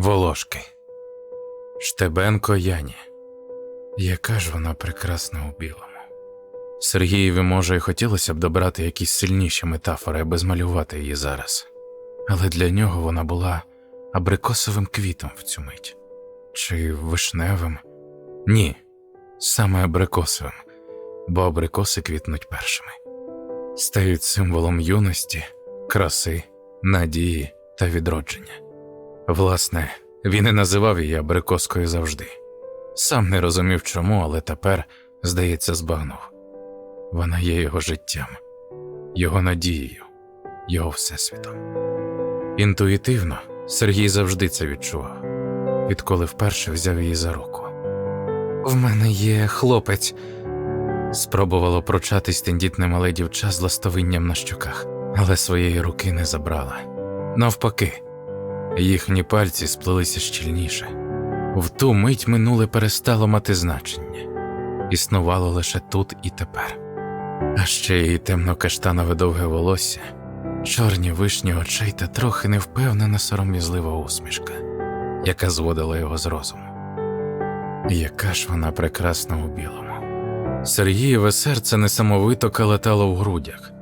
Волошки. Штебенко Яні. Яка ж вона прекрасна у білому. Сергієві, може, і хотілося б добрати якісь сильніші метафори, аби змалювати її зараз. Але для нього вона була абрикосовим квітом в цю мить. Чи вишневим? Ні, саме абрикосовим, бо абрикоси квітнуть першими. Стають символом юності, краси, надії та відродження. Власне, він і називав її абрикоскою завжди. Сам не розумів чому, але тепер, здається, збагнув. Вона є його життям, його надією, його всесвітом. Інтуїтивно Сергій завжди це відчував, відколи вперше взяв її за руку. В мене є хлопець. Спробувало прочатись тендітне мале дівча з ластовинням на щоках, але своєї руки не забрала. Навпаки, їхні пальці сплелися щільніше. В ту мить минуле перестало мати значення, існувало лише тут і тепер. А ще її темно-каштанове довге волосся, чорні вишні очей та трохи невпевнена сором'язлива усмішка, яка зводила його з розуму. Яка ж вона прекрасна у білому. Сергієве серце несамовито калатало в грудях.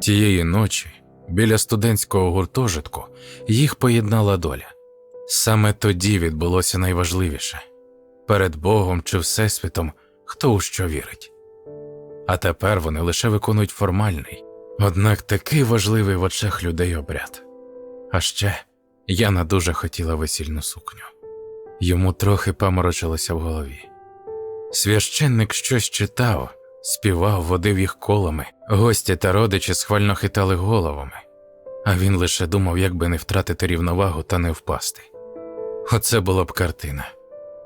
Тієї ночі, біля студентського гуртожитку, їх поєднала доля. Саме тоді відбулося найважливіше перед Богом чи Всесвітом, хто у що вірить. А тепер вони лише виконують формальний, однак такий важливий в очах людей обряд. А ще Яна дуже хотіла весільну сукню. Йому трохи паморочилося в голові. Священник щось читав, співав, водив їх колами, гості та родичі схвально хитали головами, а він лише думав, як би не втратити рівновагу та не впасти. Оце була б картина.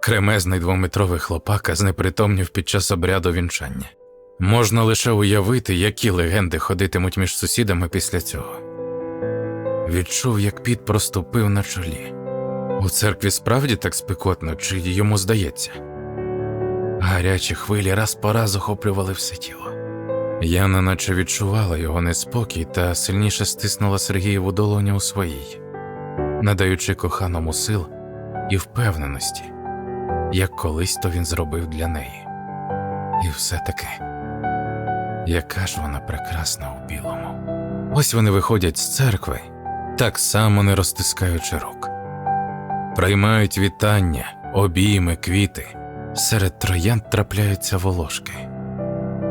Кремезний двометровий хлопака знепритомнів під час обряду вінчання. Можна лише уявити, які легенди ходитимуть між сусідами після цього. Відчув, як піт проступив на чолі. У церкві справді так спекотно, чи йому здається? Гарячі хвилі раз по раз охоплювали все тіло. Яна наче відчувала його неспокій та сильніше стиснула Сергієву долоню у своїй, надаючи коханому сил і впевненості, як колись то він зробив для неї. І все таки, яка ж вона прекрасна у білому. Ось вони виходять з церкви, так само не розтискаючи рук, приймають вітання, обійми, квіти. Серед троянд трапляються волошки.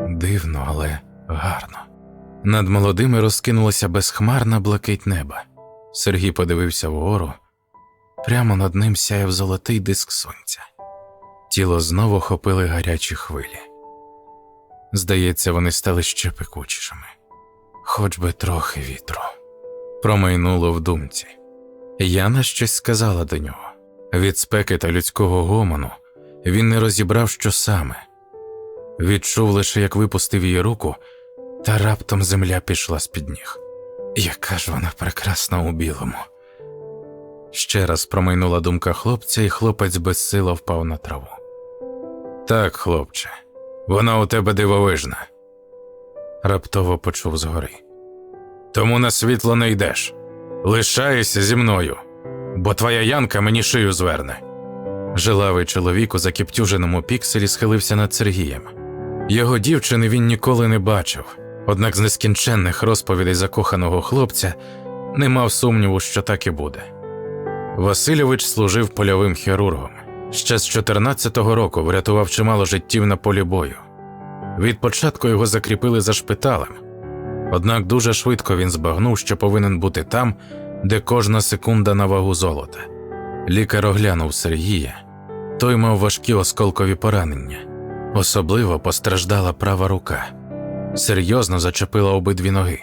Дивно, але гарно. Над молодими розкинулося безхмарна блакить неба. Сергій подивився вгору. Прямо над ним сяяв золотий диск сонця. Тіло знову хопили гарячі хвилі. Здається, вони стали ще пекучішими. Хоч би трохи вітру. Промайнуло в думці. Яна щось сказала до нього. Від спеки та людського гомону він не розібрав, що саме. Відчув лише, як випустив її руку, та раптом земля пішла з під ніг. Яка ж вона прекрасна у білому. Ще раз промайнула думка хлопця, і хлопець безсило впав на траву. Так, хлопче, вона у тебе дивовижна. Раптово почув згори. Тому на світло не йдеш. Лишайся зі мною, бо твоя янка мені шию зверне. Жилавий чоловік у закіптюженому пікселі схилився над Сергієм. Його дівчини він ніколи не бачив, однак з нескінченних розповідей закоханого хлопця не мав сумніву, що так і буде. Васильович служив польовим хірургом. Ще з 14-го року врятував чимало життів на полі бою. Від початку його закріпили за шпиталем, однак дуже швидко він збагнув, що повинен бути там, де кожна секунда на вагу золота. Лікар оглянув Сергія. Той мав важкі осколкові поранення. Особливо постраждала права рука. Серйозно зачепила обидві ноги.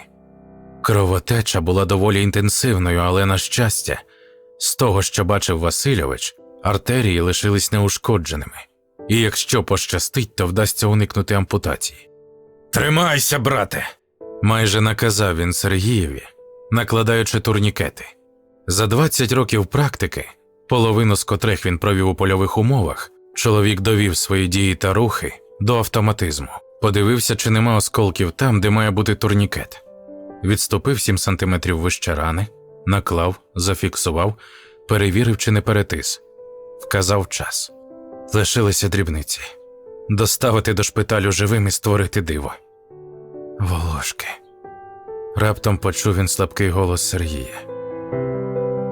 Кровотеча була доволі інтенсивною, але, на щастя, з того, що бачив Васильович, артерії лишились неушкодженими, і якщо пощастить, то вдасться уникнути ампутації. Тримайся, брате! майже наказав він Сергієві, накладаючи турнікети. За 20 років практики половину з котрих він провів у польових умовах, чоловік довів свої дії та рухи до автоматизму, подивився, чи нема осколків там, де має бути турнікет. Відступив 7 сантиметрів вище рани, наклав, зафіксував, перевірив, чи не перетис, вказав час. Лишилися дрібниці доставити до шпиталю живим і створити диво. Волошки. Раптом почув він слабкий голос Сергія.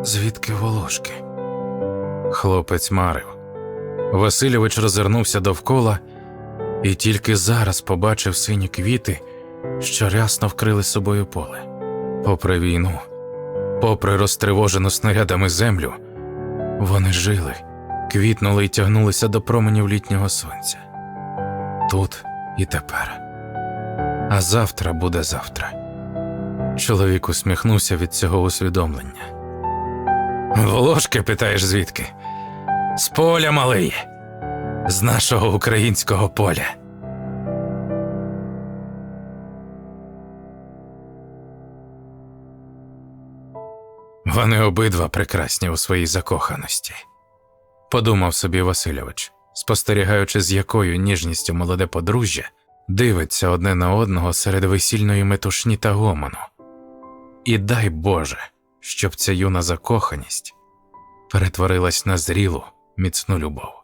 Звідки волошки? Хлопець марив. Васильович розвернувся довкола і тільки зараз побачив сині квіти, що рясно вкрили собою поле. Попри війну, попри розтривожену снарядами землю, вони жили, квітнули і тягнулися до променів літнього сонця. Тут і тепер. А завтра буде завтра. Чоловік усміхнувся від цього усвідомлення. Волошки, питаєш звідки? З поля малий, з нашого українського поля. Вони обидва прекрасні у своїй закоханості, подумав собі Васильович, спостерігаючи, з якою ніжністю молоде подружжя дивиться одне на одного серед весільної метушні та гомону. І дай Боже, щоб ця юна закоханість перетворилась на зрілу, міцну любов.